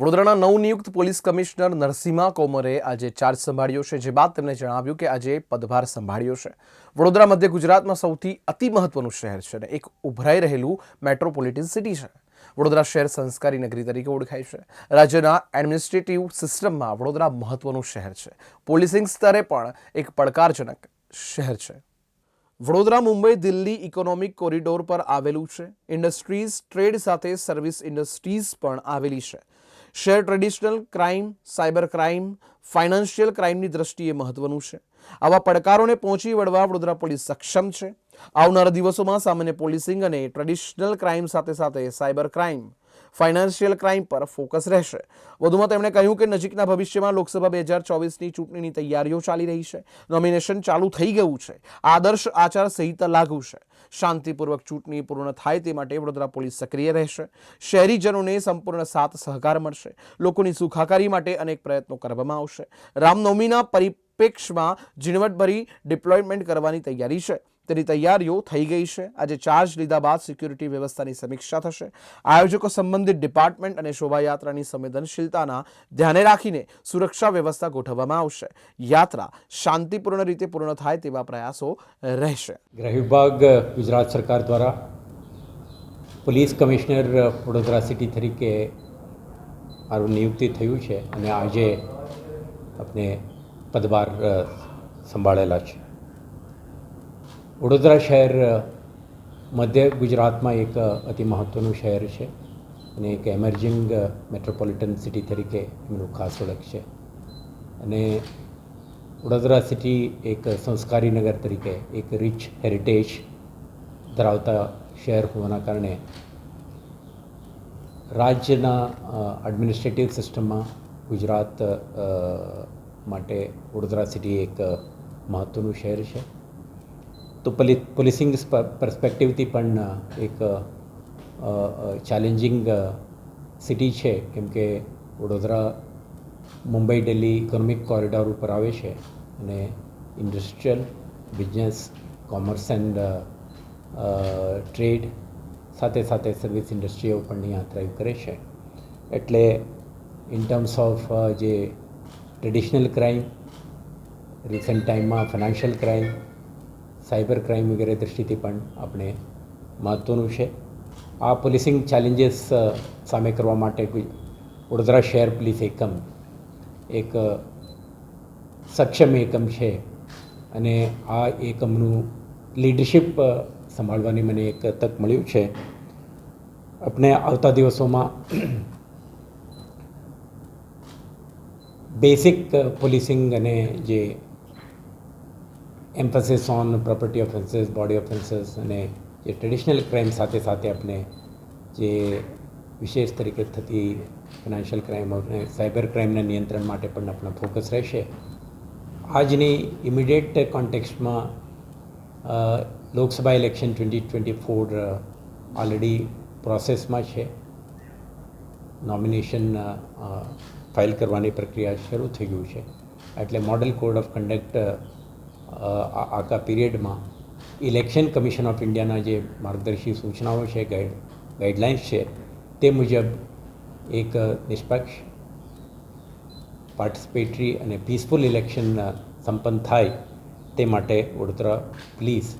વડોદરાના નવનિયુક્ત police commissioner Narasimha કોમરે આજે ચાર્જ સંભાળ્યો છે, જે બાદ તેમણે જણાવ્યું કે આજે પદભાર સંભાળ્યો છે. વડોદરા, મધ્ય ગુજરાતમાં સૌથી અતિ મહત્વનું શહેર છે અને એક ઉભરાઈ રહેલું મેટ્રોપોલિટન સિટી છે. વડોદરા શહેર સંસ્કારી નગરી તરીકે ઓળખાય છે. રાજ્યના એડમિનિસ્ટ્રેટિવ સિસ્ટમમાં વડોદરા મહત્વનું શહેર છે. પોલીસિંગ સ્તરે પણ એક પડકારજનક શહેર છે. વડોદરા, મુંબઈ, દિલ્હી ઇકોનોમિક કોરિડોર પર આવેલું છે. ઇન્ડસ્ટ્રીઝ ટ્રેડ સાથે સર્વિસ ઇન્ડસ્ટ્રીઝ પણ આવેલી છે. શહેર traditional crime, cyber crime, financial ક્રાઇમની દ્રષ્ટિએ મહત્વનું છે. આવા પડકારોને પહોંચી વળવા વડોદરા પોલીસ સક્ષમ છે. આવનારા દિવસોમાં સામાન્ય પોલીસિંગ અને ટ્રેડિશનલ ક્રાઇમ સાથે સાથે સાયબર ક્રાઇમ ફાઇનાન્શિયલ ક્રાઇમ પર ફોકસ રહેશે. વધુમાં તેમણે કહ્યું કે નજીકના ભવિષ્યમાં લોકસભા બે હજાર ચોવીસની ચૂંટણીની તૈયારીઓ ચાલી રહી છે. નોમિનેશન ચાલુ થઈ ગયું છે. આદર્શ આચાર સંહિતા લાગુ છે. શાંતિપૂર્વક ચૂંટણી પૂર્ણ થાય તે માટે વડોદરા પોલીસ સક્રિય રહેશે. શહેરીજનોને સંપૂર્ણ સાથ સહકાર મળશે. લોકોની સુખાકારી માટે અનેક પ્રયત્નો કરવામાં આવશે. રામનવમીના પરિપ્રેક્ષમાં ઝીણવટભરી ડિપ્લોયમેન્ટ કરવાની તૈયારી છે. તેની તૈયારીઓ થઈ ગઈ છે. આજે ચાર્જ લીધા બાદ સિક્યુરિટી વ્યવસ્થાની સમીક્ષા થશે. આયોજકો સંબંધિત ડિપાર્ટમેન્ટ અને શોભાયાત્રાની સંવેદનશીલતાના ધ્યાને રાખીને સુરક્ષા વ્યવસ્થા ગોઠવવામાં આવશે. યાત્રા શાંતિપૂર્ણ રીતે પૂર્ણ થાય તેવા પ્રયાસો રહેશે. ગૃહ વિભાગ, ગુજરાત સરકાર દ્વારા પોલીસ કમિશનર વડોદરા સિટી તરીકે મારું નિયુક્તિ થયું છે અને આજે આપણે પદભાર સંભાળેલા છે. વડોદરા શહેર મધ્ય ગુજરાતમાં એક અતિ મહત્ત્વનું શહેર છે અને એક એમર્જિંગ મેટ્રોપોલિટન સિટી તરીકે એમનું ખાસ ઓળખ છે. અને વડોદરા સિટી એક સંસ્કારી નગર તરીકે એક રિચ હેરિટેજ ધરાવતા શહેર હોવાના કારણે રાજ્યના એડમિનિસ્ટ્રેટિવ સિસ્ટમમાં ગુજરાત માટે વડોદરા સિટી એક મહત્ત્વનું શહેર છે. તો પોલી, પોલીસિંગ પર્સપેક્ટિવથી પણ એક ચેલેન્જિંગ સિટી છે. કેમ કે વડોદરા, મુંબઈ, દિલ્હી ઇકોનોમિક કોરિડોર ઉપર આવે છે અને industrial business commerce and trade સાથે સાથે સર્વિસ ઇન્ડસ્ટ્રીઓ પણ અહીંયા થ્રાઇવ કરે છે. એટલે ઇન ટર્મ્સ ઓફ જે ટ્રેડિશનલ ક્રાઇમ રિસન્ટ ટાઈમમાં ફાઇનાન્શિયલ ક્રાઇમ સાયબર ક્રાઇમ વગેરે દૃષ્ટિથી પણ આપણે મહત્ત્વનું છે. આ પોલીસિંગ ચેલેન્જીસ સામે કરવા માટે વડોદરા શહેર પોલીસ એકમ એક સક્ષમ એકમ છે અને આ એકમનું લીડરશિપ સંભાળવાની મને એક તક મળ્યું છે. આપણે આવતા દિવસોમાં બેસિક પોલીસિંગ અને જે emphasis on property offences body offences અને જે ટ્રેડિશનલ ક્રાઇમ સાથે સાથે આપણે જે વિશેષ તરીકે થતી ફિનાન્શિયલ ક્રાઇમ અને સાયબર ક્રાઇમના નિયંત્રણ માટે પણ આપણો ફોકસ રહેશે. આજની immediate કોન્ટેક્સ્ટમાં Lok Sabha election twenty twenty four already પ્રોસેસમાં છે. નોમિનેશન ફાઇલ કરવાની પ્રક્રિયા શરૂ થઈ ગયું છે. એટલે મોડલ કોડ ઓફ કન્ડક્ટ આખા પીરિયડમાં ઇલેક્શન કમિશન ઓફ ઇન્ડિયાના જે માર્ગદર્શી સૂચનાઓ છે, ગાઈડ, ગાઈડલાઇન્સ છે, તે મુજબ એક નિષ્પક્ષ, પાર્ટિસિપેટરી અને પીસફુલ ઇલેક્શન સંપન્ન થાય તે માટે વડોદરા પોલીસ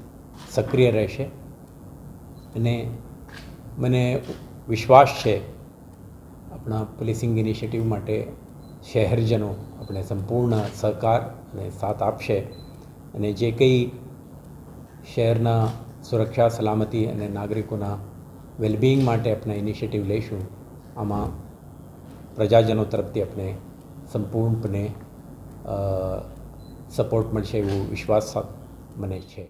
સક્રિય રહેશે. અને મને વિશ્વાસ છે, આપણા પોલીસિંગ ઇનિશિયેટિવ માટે શહેરજનો આપણે સંપૂર્ણ સહકાર અને સાથ આપશે. અને જે કંઈ શહેરના સુરક્ષા, સલામતી અને નાગરિકોના વેલબિંગ માટે આપણે ઇનિશિયેટિવ લઈશું, આમાં પ્રજાજનો તરફથી આપણે સંપૂર્ણપણે સપોર્ટ મળશે એવો વિશ્વાસ મને છે.